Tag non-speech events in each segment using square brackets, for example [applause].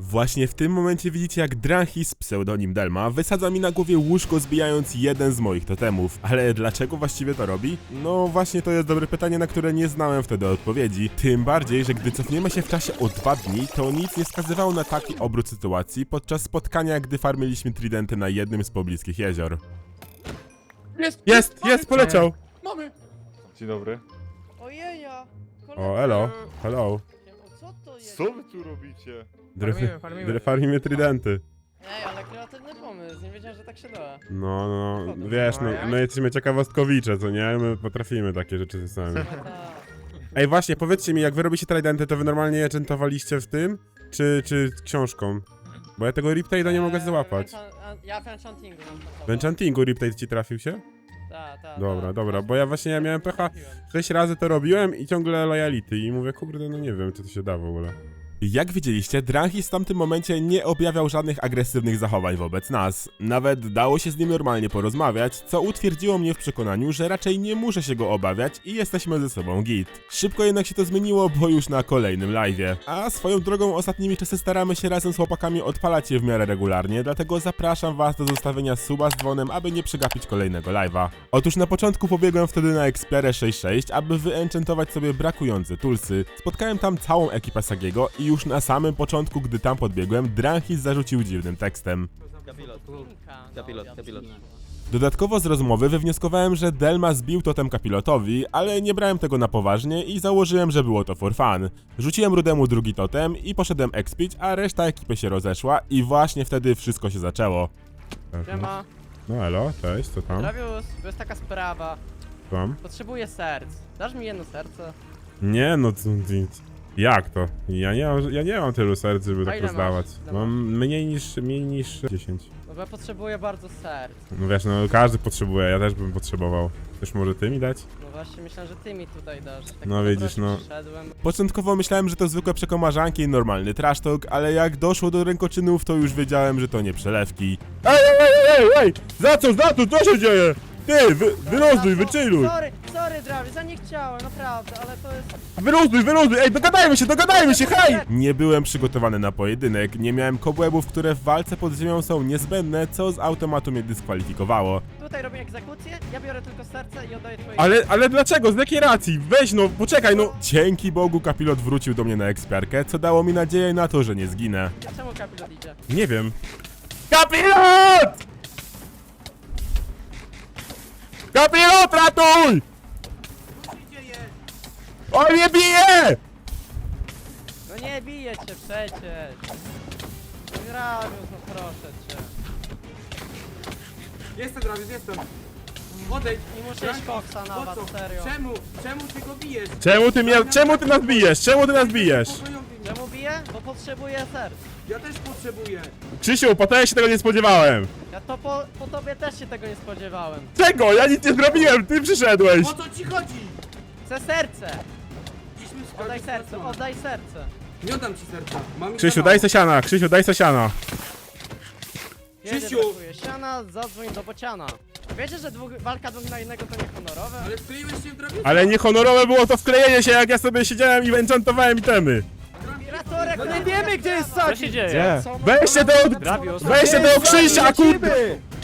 Właśnie w tym momencie widzicie jak Dranhis, pseudonim Delma, wysadza mi na głowie łóżko zbijając jeden z moich totemów. Ale dlaczego właściwie to robi? No właśnie to jest dobre pytanie, na które nie znałem wtedy odpowiedzi. Tym bardziej, że gdy cofniemy się w czasie o dwa dni, to nic nie wskazywało na taki obrót sytuacji podczas spotkania, gdy farmiliśmy tridenty na jednym z pobliskich jezior. Jest! Jest, mamy jest, poleciał! Mamy! Dzień dobry. Ojeja! O, elo, hello. O, co to jest? Co wy tu robicie? Dryfy, farmimy. dryfarmimy tridenty. Ej, ale kreatywny pomysł, nie wiedziałem, że tak się da. No, no, no, wiesz, no, my jesteśmy ciekawostkowicze, co nie? My potrafimy takie rzeczy sami. No tak. Ej, właśnie, powiedzcie mi, jak wy robicie tridenty, to wy normalnie je czentowaliście w tym? Czy, czy książką? Bo ja tego Riptide'a nie mogę Eee, enchan- a- Ja w enchantingu mam to. W enchantingu Riptide ci trafił się? Tak, tak. Dobra, dobra, bo ja właśnie ja miałem pecha, sześć razy to robiłem i ciągle loyalty i mówię, kurde, no nie wiem, czy to się da w ogóle. Jak widzieliście, Dranhis w tamtym momencie nie objawiał żadnych agresywnych zachowań wobec nas. Nawet dało się z nim normalnie porozmawiać, co utwierdziło mnie w przekonaniu, że raczej nie muszę się go obawiać i jesteśmy ze sobą git. Szybko jednak się to zmieniło, bo już na kolejnym live'ie. A swoją drogą ostatnimi czasy staramy się razem z chłopakami odpalać je w miarę regularnie, dlatego zapraszam was do zostawienia suba z dzwonem, aby nie przegapić kolejnego live'a. Otóż na początku pobiegłem wtedy na Explorę 6.6, aby wyenchantować sobie brakujące tulsy. Spotkałem tam całą ekipę Sagiego i już na samym początku, gdy tam podbiegłem, Dranhis zarzucił dziwnym tekstem. Kapilot. Dodatkowo z rozmowy wywnioskowałem, że Delma zbił totem kapilotowi, ale nie brałem tego na poważnie i założyłem, że było to for fun. Rzuciłem Rudemu drugi totem i poszedłem expić, a reszta ekipy się rozeszła i właśnie wtedy wszystko się zaczęło. Siema, No elo, cześć, co tam? Dravius, to jest taka sprawa. Tam? Potrzebuję serc. Dasz mi jedno serce? Nie no, c- c- jak to? Ja nie mam, ja nie mam tylu serc, żeby A tak ile rozdawać. Ile Mam mniej niż, mniej niż 10. No bo ja potrzebuję bardzo serc. No wiesz, no każdy potrzebuje, ja też bym potrzebował. Też może ty mi dać? No właśnie myślałem, że ty mi tutaj dasz. Tak No po widzisz, no. Przyszedłem. Początkowo myślałem, że to zwykłe przekomarzanki i normalny trash talk, ale jak doszło do rękoczynów, to już wiedziałem, że to nie przelewki. Ej, ej, ej, ej, ej! Za co, za co, co się dzieje? Ty, wy, wyrozduj, No, wychilluj! Sorry, sorry Dravius, ja nie chciałem, naprawdę, ale to jest... Wyrozduj, wyrozduj, ej, dogadajmy się, dogadajmy się, hej! Nie byłem przygotowany na pojedynek, nie miałem kobłębów, które w walce pod ziemią są niezbędne, co z automatu mnie dyskwalifikowało. Tutaj robię egzekucję, ja biorę tylko serce i oddaję twoje... Ale, ale dlaczego? Z jakiej racji? Weź no, poczekaj no! Dzięki Bogu kapilot wrócił do mnie na ekspiarkę, co dało mi nadzieję na to, że nie zginę. Czemu kapilot idzie? Nie wiem. Kapilot! Kapilot, ratuj! On mnie bije! No nie bije cię przecież! No Dravius, no proszę cię. Jestem, Dravius, jestem! Odejdź! Nie muszę iść koksa na Po was, co? serio. Czemu? Czemu ty go bijesz? Czemu ty mnie, czemu ty nas bijesz? Czemu ty nas bijesz? Mnie. Czemu bije? Bo potrzebuję serc. Ja też potrzebuję! Krzysiu, po to ja się tego nie spodziewałem. Ja to po, po tobie też się tego nie spodziewałem. Czego? Ja nic nie zrobiłem, ty przyszedłeś. O co ci chodzi? Chcę serce! Oddaj serce, oddaj serce. Nie oddam ci serca. Mam ich Krzysiu, za daj mało. se siana, Krzysiu, daj se siana. Kiedy Krzysiu! brakuje siana, zadzwoń do bociana. Wiecie, że dwóch, walka dwóch na jednego to niehonorowe? Ale wkleiłeś się w Draviusa! Ale niehonorowe było to wklejenie się, jak ja sobie siedziałem i enchantowałem itemy. No nie wiemy gdzie jest Co się dzieje? Weźcie do... Dravius. Weźcie tego Krzysia, kurde!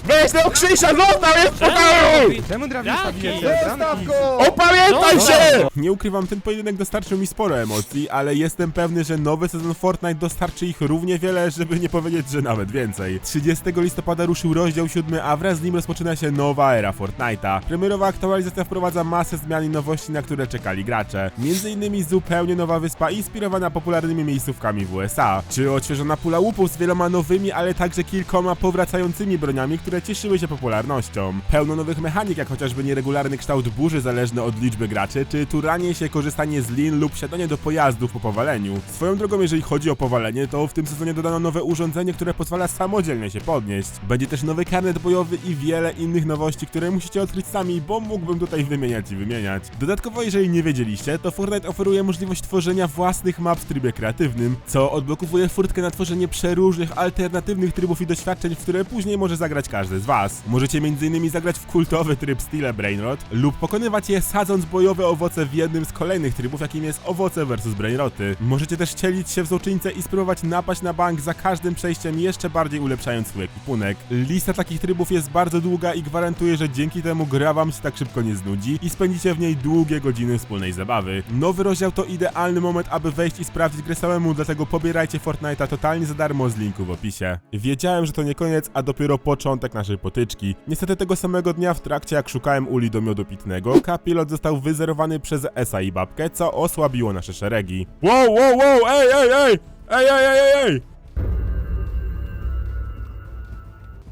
Weź tego Krzysia, został, jest w pokoju! Czemu bijecie? Zamknij. Opamiętaj się! Nie ukrywam, ten pojedynek dostarczył mi sporo emocji, ale jestem pewny, że nowy sezon Fortnite dostarczy ich równie wiele, żeby nie powiedzieć, że nawet więcej. 30 listopada ruszył rozdział 7, a wraz z nim rozpoczyna się nowa era Fortnite'a. Premierowa aktualizacja wprowadza masę zmian i nowości, na które czekali gracze. Między innymi zupełnie nowa wyspa inspirowana popularnymi miejscówkami w USA, czy odświeżona pula łupów z wieloma nowymi, ale także kilkoma powracającymi broniami, które cieszyły się popularnością. Pełno nowych mechanik, jak chociażby nieregularny kształt burzy zależny od liczby graczy, czy turanie się, korzystanie z lin lub siadanie do pojazdów po powaleniu. Swoją drogą, jeżeli chodzi o powalenie, to w tym sezonie dodano nowe urządzenie, które pozwala samodzielnie się podnieść. Będzie też nowy karnet bojowy i wiele innych nowości, które musicie odkryć sami, bo mógłbym tutaj wymieniać i wymieniać. Dodatkowo, jeżeli nie wiedzieliście, to Fortnite oferuje możliwość tworzenia własnych map w trybie kreatywnym, co odblokowuje furtkę na tworzenie przeróżnych, alternatywnych trybów i doświadczeń, w które później może zagrać każdy każdy z was. Możecie m.in. zagrać w kultowy tryb Stile Brainrot lub pokonywać je sadząc bojowe owoce w jednym z kolejnych trybów, jakim jest owoce vs Brainroty. Możecie też cielić się w złoczyńcę i spróbować napaść na bank za każdym przejściem, jeszcze bardziej ulepszając swój ekwipunek. Lista takich trybów jest bardzo długa i gwarantuję, że dzięki temu gra wam się tak szybko nie znudzi i spędzicie w niej długie godziny wspólnej zabawy. Nowy rozdział to idealny moment, aby wejść i sprawdzić grę samemu, dlatego pobierajcie Fortnite'a totalnie za darmo z linku w opisie. Wiedziałem, że to nie koniec, a dopiero początek naszej potyczki. Niestety tego samego dnia w trakcie jak szukałem uli do miodu pitnego, kapilot został wyzerowany przez Esa i babkę, co osłabiło nasze szeregi. Wow, wow, wow, ej, ej, ej! Ej, ej, ej, ej, ej!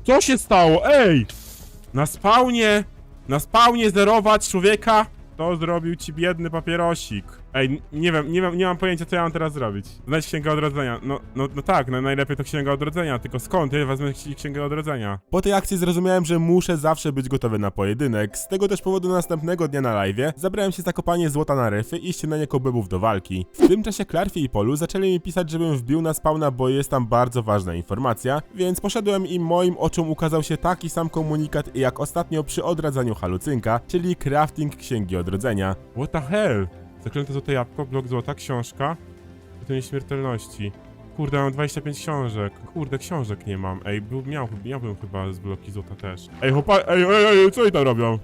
Co się stało? Ej! Na spawnie, na spawnie zerować człowieka? To zrobił ci biedny papierosik. Ej, nie wiem, nie wiem, nie mam pojęcia co ja mam teraz zrobić. Znajdź księgę odrodzenia. No, no, no tak, no najlepiej to księga odrodzenia, tylko skąd? Ja wezmę ksi- księgę odrodzenia. Po tej akcji zrozumiałem, że muszę zawsze być gotowy na pojedynek. Z tego też powodu następnego dnia na live zabrałem się za kopanie złota na ryfy i ściąganie kobebów do walki. W tym czasie Klarfie i Polu zaczęli mi pisać, żebym wbił na spawna, bo jest tam bardzo ważna informacja, więc poszedłem i moim oczom ukazał się taki sam komunikat jak ostatnio przy odradzaniu halucynka, czyli crafting księgi odrodzenia. What the hell? Zaklęte złote jabłko, blok złota, książka, to nieśmiertelności. Kurde, mam 25 książek. Kurde, książek nie mam. Ej, był, miał, miałbym chyba z bloki złota też. Ej, chłopa, ej, ej, ej, co oni tam robią?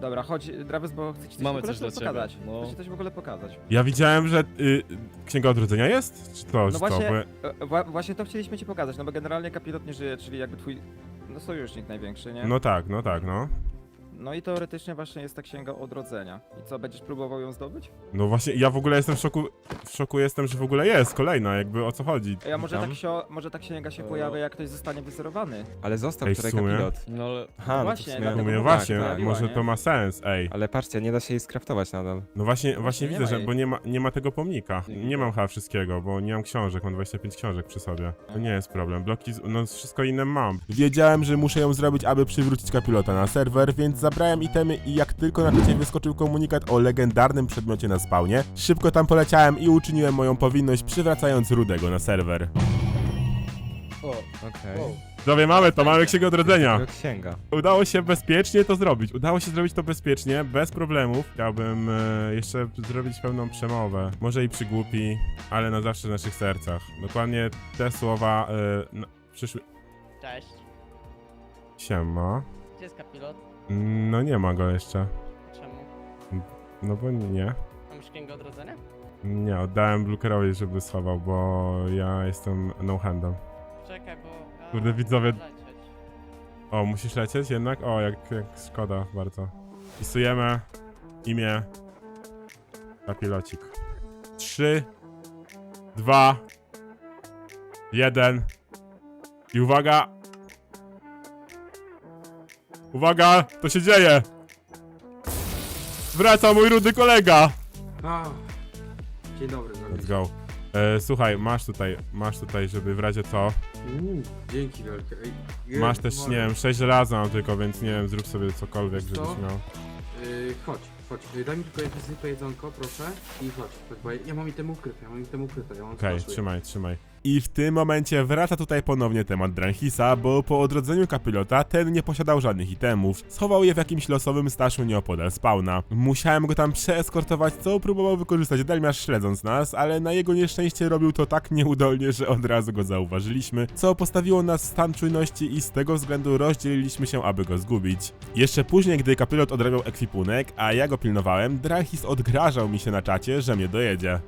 Dobra, chodź, Drawes, bo chcę ci coś Mamy w ogóle coś dla ciebie, pokazać. no. Chcę ci coś w ogóle pokazać. Ja widziałem, że y, Księga Odrodzenia jest? Czy to, No czy właśnie- to? Bo E, wła- właśnie to chcieliśmy ci pokazać, no bo generalnie kapilot nie żyje, czyli jakby twój, no sojusznik największy, nie? No tak, no tak, no. No i teoretycznie właśnie jest ta księga odrodzenia. I co, będziesz próbował ją zdobyć? No właśnie, ja w ogóle jestem w szoku, w szoku jestem, że w ogóle jest kolejna, jakby o co chodzi. Ej, a może ta, Tam? ksio, może ta księga się pojawia, jak ktoś zostanie wyzerowany? Ale został Ej, w wczoraj sumie. kapilot. No ale... Aha, no to właśnie, sumie... Dlatego mówię, właśnie, tak, pojawiła, może nie? to ma sens, ej. Ale patrzcie, nie da się jej skraftować nadal. No właśnie, właśnie nie widzę, ma że, jej. bo nie ma, nie ma tego pomnika. Nie mam chyba wszystkiego, bo nie mam książek, mam 25 książek przy sobie. To nie jest problem, bloki, z- no wszystko inne mam. Wiedziałem, że muszę ją zrobić, aby przywrócić kapilota na serwer, więc zabrałem itemy i jak tylko na czacie wyskoczył komunikat o legendarnym przedmiocie na spawnie, szybko tam poleciałem i uczyniłem moją powinność, przywracając Rudego na serwer. O, Okej. wow. Dobra, mamy to, mamy księgę odrodzenia. Księga. Udało się bezpiecznie to zrobić. Udało się zrobić to bezpiecznie, bez problemów. Chciałbym e, jeszcze zrobić pełną przemowę. Może i przygłupi, ale na zawsze w naszych sercach. Dokładnie te słowa e, na, przyszły. Cześć. Siema. Gdzie jest kapilot? No nie ma go jeszcze. Czemu? No bo nie. Mam księgę odrodzenia? Nie, oddałem Blukerowi, żeby schował, bo ja jestem no-handem. Czekaj, bo... ja Kurde, widzowie- lecieć. O, musisz lecieć jednak? O, jak, jak szkoda bardzo. Wpisujemy imię na pilocik. 3, 2, 1 i uwaga! Uwaga, to się dzieje! Wraca mój rudy kolega! A. Dzień dobry, Let's go. E, słuchaj, masz tutaj, masz tutaj, żeby w razie co. Uuu, dzięki wielkie. Ej, je- Masz też, nie wiem, 6 razy mam tylko, więc nie wiem, zrób sobie cokolwiek, Co? żebyś miał. Yy, chodź, chodź. Yy, Daj mi tylko zwykłe jedzonko, proszę. I chodź, chodź, bo ja, ja mam itemy ukryte, ja mam itemy ukryte, ja mam Okej, splashuję. trzymaj, trzymaj. I w tym momencie wraca tutaj ponownie temat Dranhisa, bo po odrodzeniu kapilota ten nie posiadał żadnych itemów. Schował je w jakimś losowym staszu nieopodal spawna. Musiałem go tam przeeskortować, co próbował wykorzystać Delmiarz śledząc nas, ale na jego nieszczęście robił to tak nieudolnie, że od razu go zauważyliśmy, co postawiło nas w stan czujności i z tego względu rozdzieliliśmy się, aby go zgubić. Jeszcze później, gdy kapilot odrabiał ekwipunek, a ja go pilnowałem, Dranhis odgrażał mi się na czacie, że mnie dojedzie.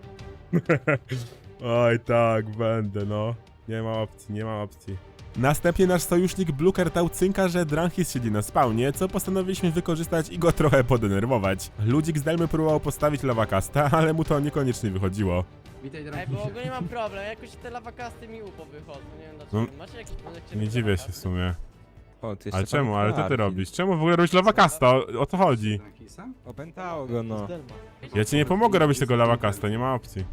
[laughs] Oj tak, będę no. Nie ma opcji, nie ma opcji. Następnie nasz sojusznik Bluker dał cynka, że Dranhis siedzi na spawnie, co postanowiliśmy wykorzystać i go [laughs] trochę podenerwować. Ludzik z Delmy próbował postawić lawakasta, [laughs] ale mu to niekoniecznie wychodziło. Witaj, Ej, bo ogólnie mam problem, jakoś te lawakasty mi upo wychodzą, nie wiem dlaczego. No, Macie jakiś pomysł, jak Nie dziwię się w lawakasty? sumie. O, ty jeszcze Ale czemu, ale co ty robisz? Czemu w ogóle robisz lawakasta? O, o co chodzi? Opętało go, no. Ja ci nie pomogę robić tego lawakasta, nie ma opcji.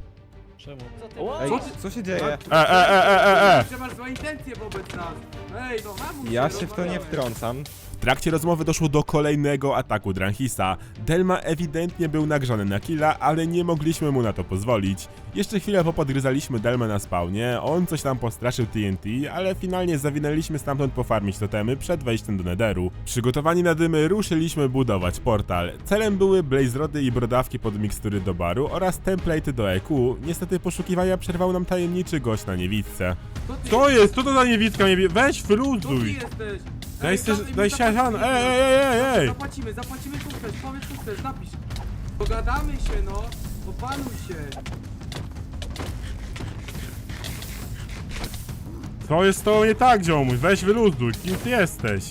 Czemu? Co ty Ej, co się dzieje? E, e, e, e, e, e! Że masz złe intencje wobec nas. Ej, no Ja się, w to nie rozmawiamy. Wtrącam. trakcie rozmowy doszło do kolejnego ataku Dranhisa. Delma ewidentnie był nagrzany na killa, ale nie mogliśmy mu na to pozwolić. Jeszcze chwilę popodgryzaliśmy Delmę na spawnie, on coś tam postraszył TNT, ale finalnie zawinęliśmy stamtąd pofarmić totemy przed wejściem do Netheru. Przygotowani na dymy ruszyliśmy budować portal. Celem były blaze rody i brodawki pod mikstury do baru oraz template'y do EQ. Niestety poszukiwania przerwał nam tajemniczy gość na niewidce. Co jest, co to za niewidka niebie... Weź, wyluzuj! jesteś? Daj se- dawaj mi daj zapłacimy. siaran, ej, ej, ej, ej, ej. Zapłacimy, zapłacimy co chcesz, powiedz co chcesz, napisz. Pogadamy się no, opanuj się. To jest to nie tak, ziomuś, weź wyluzuj, kim ty jesteś?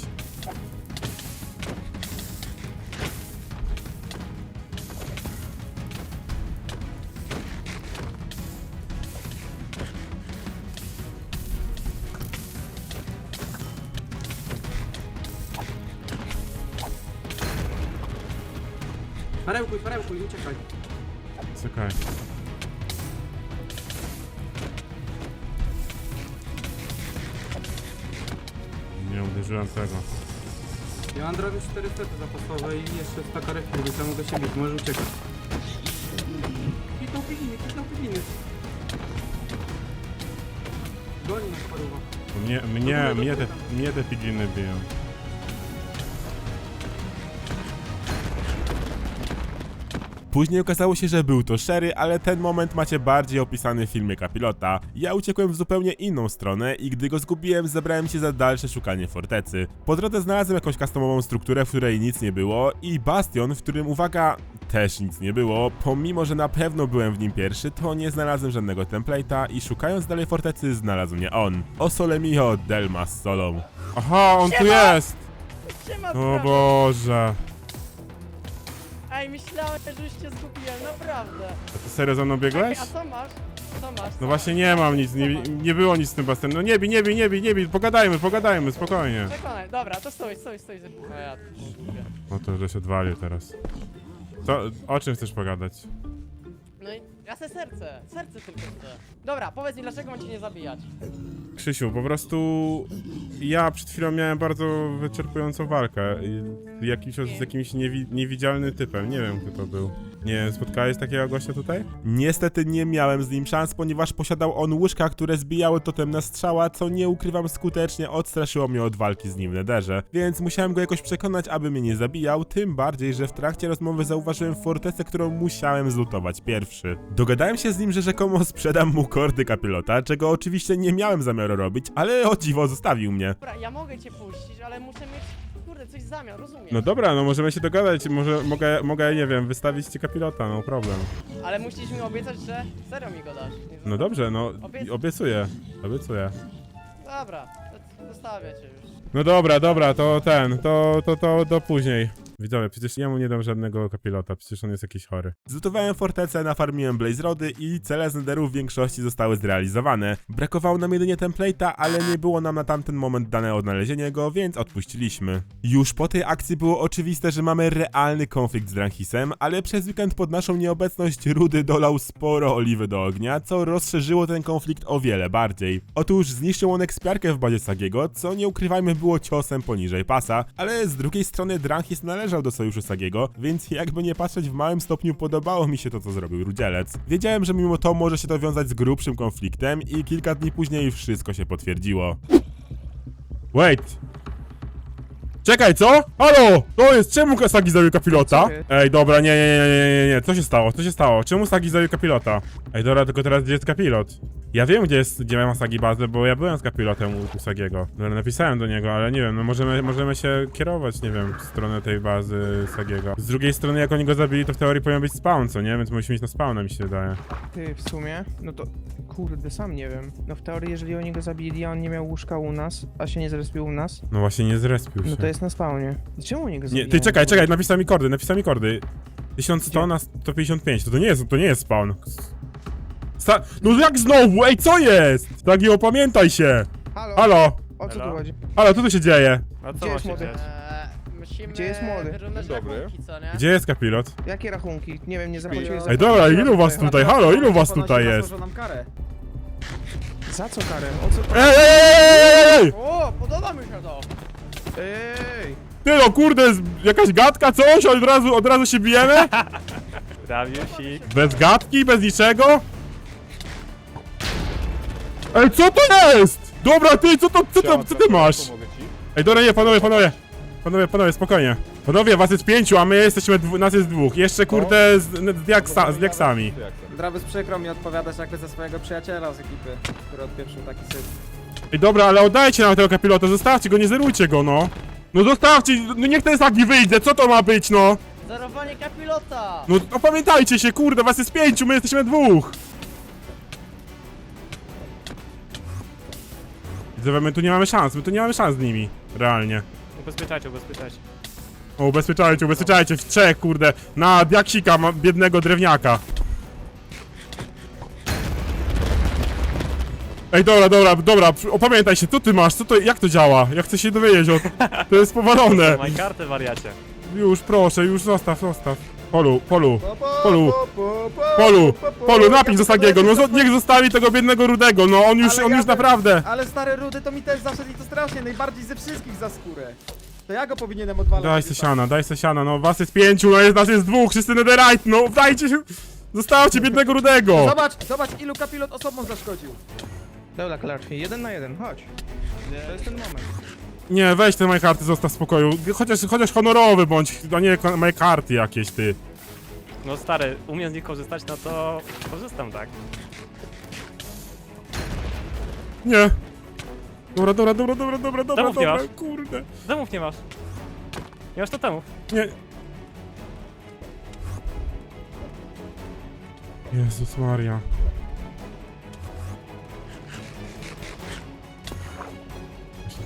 Perełkuj, perełkuj, uciekaj. Czekaj. Nie uderzyłem tego. Ja mam drogę 4 sety zapasowe i jeszcze staka refil, więc ja mogę się bić, możesz uciekać. Kitną piginy, kitną piginy. Goni nas paruwa. Mnie, mnie, mnie te, mnie te Później okazało się, że był to Sherry, ale ten moment macie bardziej opisany w filmie Kapilota. Ja uciekłem w zupełnie inną stronę i gdy go zgubiłem, zabrałem się za dalsze szukanie fortecy. Po drodze znalazłem jakąś customową strukturę, w której nic nie było i bastion, w którym, uwaga, też nic nie było. Pomimo, że na pewno byłem w nim pierwszy, to nie znalazłem żadnego template'a i szukając dalej fortecy, znalazł mnie on. O sole mio, Delma z solą. Aha, on tu jest! Siema, O. Boże. Ej, myślałem, że już cię zgubiłem, naprawdę. A ty serio za mną biegłeś? Ej, a co masz? Co masz? No właśnie nie mam nic, nie, nie było nic z tym bastionem. No nie bij, nie bij, nie bij, nie bij, pogadajmy, pogadajmy, spokojnie. Przekonaj, dobra, to stój, stój, stój. No ja tu się zgubię. O to, że się odwalił teraz. Co, o czym chcesz pogadać? No i ja se serce, serce tylko chcę. Dobra, powiedz mi, dlaczego mam cię nie zabijać? Krzysiu, po prostu ja przed chwilą miałem bardzo wyczerpującą walkę i jakimś, z jakimś niewi, niewidzialnym typem, nie wiem kto to był. Nie wiem, spotkałeś takiego gościa tutaj? Niestety nie miałem z nim szans, ponieważ posiadał on łyżka, które zbijały totem na strzała, co nie ukrywam skutecznie odstraszyło mnie od walki z nim w nederze. Więc musiałem go jakoś przekonać, aby mnie nie zabijał, tym bardziej, że w trakcie rozmowy zauważyłem fortecę, którą musiałem zlutować pierwszy. Dogadałem się z nim, że rzekomo sprzedam mu kordy kapilota, czego oczywiście nie miałem zamiaru robić, ale o dziwo zostawił mnie. Dobra, ja mogę cię puścić, ale muszę mieć, kurde, coś w zamian, rozumiem. No dobra, no możemy się dogadać, może mogę, mogę, nie wiem, wystawić ci kapilota, no problem. Ale musisz mi obiecać, że serio mi go dasz. Nie No dobrze, no Obiec- obiecuję, obiecuję. Dobra, zostawię cię już. No dobra, dobra, to ten, to, to, to do później. Widzowie, przecież ja mu nie dam żadnego kapilota, przecież on jest jakiś chory. Zlutowałem fortecę, nafarmiłem Blaze Rody i cele z Netheru w większości zostały zrealizowane. Brakowało nam jedynie template'a, ale nie było nam na tamten moment dane odnalezienie go, więc odpuściliśmy. Już po tej akcji było oczywiste, że mamy realny konflikt z Dranhisem, ale przez weekend pod naszą nieobecność Rudy dolał sporo oliwy do ognia, co rozszerzyło ten konflikt o wiele bardziej. Otóż zniszczył on ekspiarkę w bazie Sagiego, co nie ukrywajmy było ciosem poniżej pasa, ale z drugiej strony Dranhis należał do sojuszu Sagiego, więc jakby nie patrzeć w małym stopniu podobało mi się to, co zrobił Rudzielec. Wiedziałem, że mimo to może się to wiązać z grubszym konfliktem i kilka dni później wszystko się potwierdziło. Wait! Czekaj, co? Halo! To jest, czemu Sagi zabił kapilota? Ej, dobra, nie, nie, nie, nie, nie, nie, co się stało? Co się stało? Czemu Sagi zabił kapilota? Ej, dobra, tylko teraz gdzie jest kapilot? Ja wiem, gdzie jest, gdzie ma Sagi bazę, bo ja byłem z kapilotem u, u Sagiego. Dobra, napisałem do niego, ale nie wiem, no możemy, możemy się kierować, nie wiem, w stronę tej bazy Sagiego. Z drugiej strony, jak oni go zabili, to w teorii powinien być spawn, co nie? Więc musimy iść na spawna, mi się wydaje. Ty, w sumie, no to kurde, sam nie wiem. No w teorii, jeżeli oni go zabili, a on nie miał łóżka u nas, a się nie zrespił u nas, No właśnie, nie zrespił się. no to jest na spawnie. Czemu oni go? Nie, ty czekaj, czekaj, napisał mi kordy, napisał mi kordy. 1100 na 155, to to nie jest, to nie jest spawn. Sta no jak znowu, ej co jest? Tagi, opamiętaj się! Halo, Halo, o co tu Halo? chodzi? halo, co tu się dzieje? A Gdzie jest młody? Eee, musimy Gdzie jest młody? wyrównać Dzień dobry. rachunki, co nie? Gdzie jest kapilot? Jakie rachunki? Nie wiem, nie zapłaciłeś za... Ej dobra, ilu was tutaj, halo, ilu was tutaj jest? nam karę. Za co karę? O co... Ej, ej, ej, ej, ej, ej! O, podoba mi się to! Ej! Ty no kurde, z- jakaś gadka, coś? Od razu, od razu się bijemy? Bez gadki, bez niczego? Ej, co to jest? Dobra, ty, co to, co, to, co ty masz? Pomogę ci. Ej, dobra, nie, panowie, panowie. Panowie, panowie, spokojnie. Panowie, was jest pięciu, a my jesteśmy, dwu, nas jest dwóch. Jeszcze kurde z, z, diaksa, z diaksami. Drawy przykro mi odpowiadasz jakby za swojego przyjaciela z ekipy, który odpieprzył taki syf. Ej, dobra, ale oddajcie nam tego kapilota, zostawcie go, nie zerujcie go, no. No zostawcie, no niech ten Sagi wyjdzie, co to ma być, no? Zerowanie kapilota! No opamiętajcie się, kurde, was jest pięciu, my jesteśmy dwóch. Widzę, my tu nie mamy szans, my tu nie mamy szans z nimi, realnie. Ubezpieczajcie, ubezpieczajcie. O, ubezpieczajcie, ubezpieczajcie, w trzech, kurde, na diaksika, ma biednego drewniaka. Ej, dobra, dobra, dobra, opamiętaj się, co ty masz, co to, jak to działa? Ja chcę się dowiedzieć, o, to jest powalone. [laughs] Maj kartę, wariacie. Już, proszę, już zostaw, zostaw. Polu, polu, polu, polu, polu, napisz do Sagiego, no zo- niech zostawi tego biednego rudego, no on już, Ale on już naprawdę. Ale stary Rudy to mi też zaszedł i to strasznie, najbardziej ze wszystkich za skórę. To ja go powinienem odwalać. Daj se siana, daj se siana, no was jest pięciu, no jest, nas jest dwóch, wszyscy netherite, no dajcie się, zostawcie biednego rudego. Zobacz, zobacz ilu kapilot osobom zaszkodził. Dobra, Klarfi, jeden na jeden, chodź. To jest ten moment. Nie, weź te moje karty, zostaw w spokoju, chociaż, chociaż honorowy bądź, a nie ko- moje karty jakieś, ty. No stary, umiem z nich korzystać, no to korzystam, tak? Nie. Dobra, dobra, dobra, dobra, dobra, dobra, Domów nie dobra, masz. kurde. Demów nie masz. Nie masz totemów. Nie. Jezus Maria.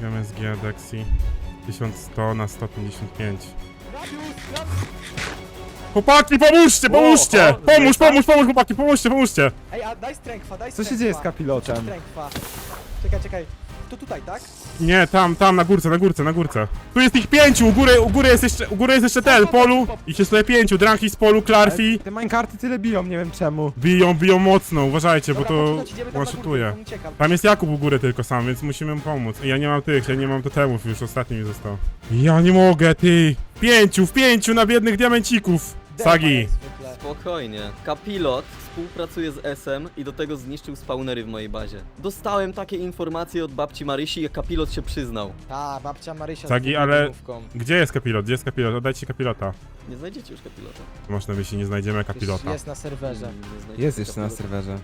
Jeśli MSG Dexi 1100 na 155. Chłopaki, pomóżcie, pomóżcie! Pomóż, pomóż, pomóż, chłopaki, pomóżcie, pomóżcie! Ej, a daj strengtha, daj Co się dzieje z kapilotem? Strengtha. Czekaj, czekaj. To tutaj, tak? Nie, tam, tam, na górce, na górce, na górce. Tu jest ich pięciu, u góry, u góry jest jeszcze, u góry jest jeszcze ten, Polu. Ich jest tutaj pięciu, Dranki z Polu, Clarfi. Te minecarty tyle biją, nie wiem czemu. Biją, biją mocno, uważajcie, bo Dobra, to poczekać, idziemy tam na górkę, ucieka. Tam jest Jakub u góry tylko sam, więc musimy mu pomóc. Ja nie mam tych, ja nie mam totemów, już ostatni mi został. Ja nie mogę, ty! Pięciu, w pięciu na biednych diamencików! Sagi! Spokojnie. Kapilot współpracuje z SM i do tego zniszczył spawnery w mojej bazie. Dostałem takie informacje od babci Marysi, jak kapilot się przyznał. Ta, babcia Marysia Sagi, z ale- dymówką. Gdzie jest kapilot? Gdzie jest kapilot? Oddajcie kapilota. Nie znajdziecie już kapilota. Masz na myśli, nie znajdziemy kapilota. Jest na serwerze. Nie znajdziecie Jest jeszcze na kapilota. serwerze.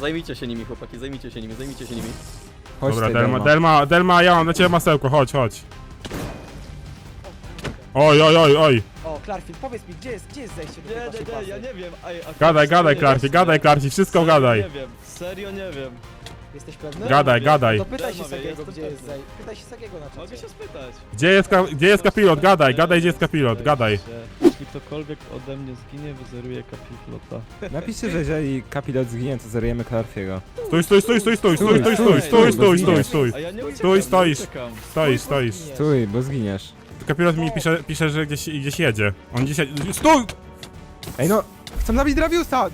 Zajmijcie się nimi, chłopaki, zajmijcie się nimi, zajmijcie się nimi. Chodź Dobra, tutaj, Delma, Delma. Delma, Delma, ja mam dla ciebie masełko, chodź, chodź. Oj, oj, oj, oj. O, Clarfield, powiedz mi, gdzie jest, gdzie jest zejście do tej waszej bazy? wiem. Ej, a Gadaj, gadaj, Clarfi, gadaj, Clarfi, wszystko gadaj. wiem, serio nie wiem. Jesteś pewny? Gadaj, gadaj. To pytaj się Sagiego, jestem gdzie jest pewny. zej... Pytaj się Sagiego na czacie. spytać. Gdzie jest, ka- gdzie jest kapilot? Gadaj, gadaj, gdzie jest kapilot, gadaj. Jeśli ktokolwiek ode mnie zginie, wyzeruję kapilota. Napiszcie, że jeżeli kapilot zginie, to zerujemy Clarfiego. Stój, stój, stój, stój, stój, stój, stój, stój, stój, stój, stój, stój. A ja nie Stój, stoisz. Stoisz, Stój, stoisz. nie. Stój, bo zginiesz. Kapilot mi pisze, pisze że gdzieś, gdzieś jedzie. On dzisiaj... Stój! Ej no, chcę nabić Draviusa!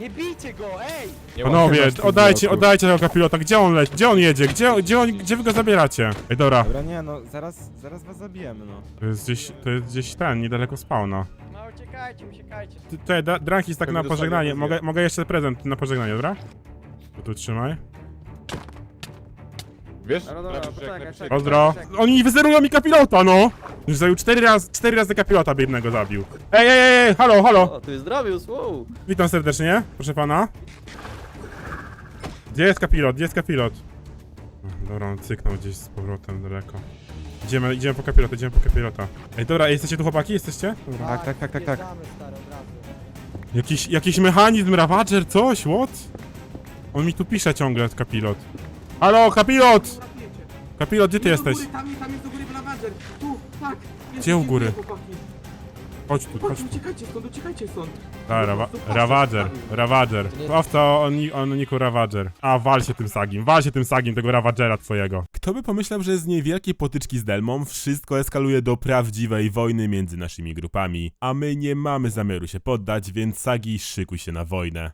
Nie bijcie go, ej! Panowie, oddajcie, oddajcie tego kapilota. Gdzie on leci? Gdzie on jedzie? Gdzie, gdzie, on, gdzie wy go zabieracie? Ej, dobra. Dobra, nie no, zaraz, zaraz was zabijemy no. To jest gdzieś, to jest gdzieś ten, niedaleko spawna. No uciekajcie, uciekajcie. Ty- Tutaj, da- Dranki jest tak Tego na dostanie pożegnanie. okazję. Mogę, mogę jeszcze prezent na pożegnanie, dobra? To tu trzymaj. Wiesz? Dobra, dobra, Trafisz, że jak poczekaj, napiszę- czekaj. Pozdro. Oni wyzerują mi kapilota, no! Już zabił cztery razy, cztery razy kapilota biednego zabił. Ej, ej, ej, halo, halo! O, tu jest wow. Witam serdecznie, proszę pana. Gdzie jest kapilot? Gdzie jest kapilot? Ach, Dobra, on cyknął gdzieś z powrotem daleko. Idziemy, idziemy po kapilota, idziemy po kapilota. Ej, dobra, jesteście tu chłopaki? Jesteście? Dobra. Tak, tak, tak, tak, tak. wjeżdżamy, stary, od razu. Jakiś, jakiś mechanizm, Ravager, coś, what? On mi tu pisze ciągle, kapilot. Halo, kapilot! Kapilot, gdzie ty Do jesteś? góry, Tam, tam jest do góry Blawager. Tu, tak. Jest, Gdzie u góry? chłopaki. Chodź tu, chodź Chodź, tu. uciekajcie stąd, uciekajcie stąd. Rawa patrz, Ravager. Ravager. Owca on, on niku Ravager. A, wal się tym sagim, wal się tym sagim tego Ravagera twojego. Kto by pomyślał, że z niewielkiej potyczki z Delmą wszystko eskaluje do prawdziwej wojny między naszymi grupami. A my nie mamy zamiaru się poddać, więc Sagi szykuj się na wojnę.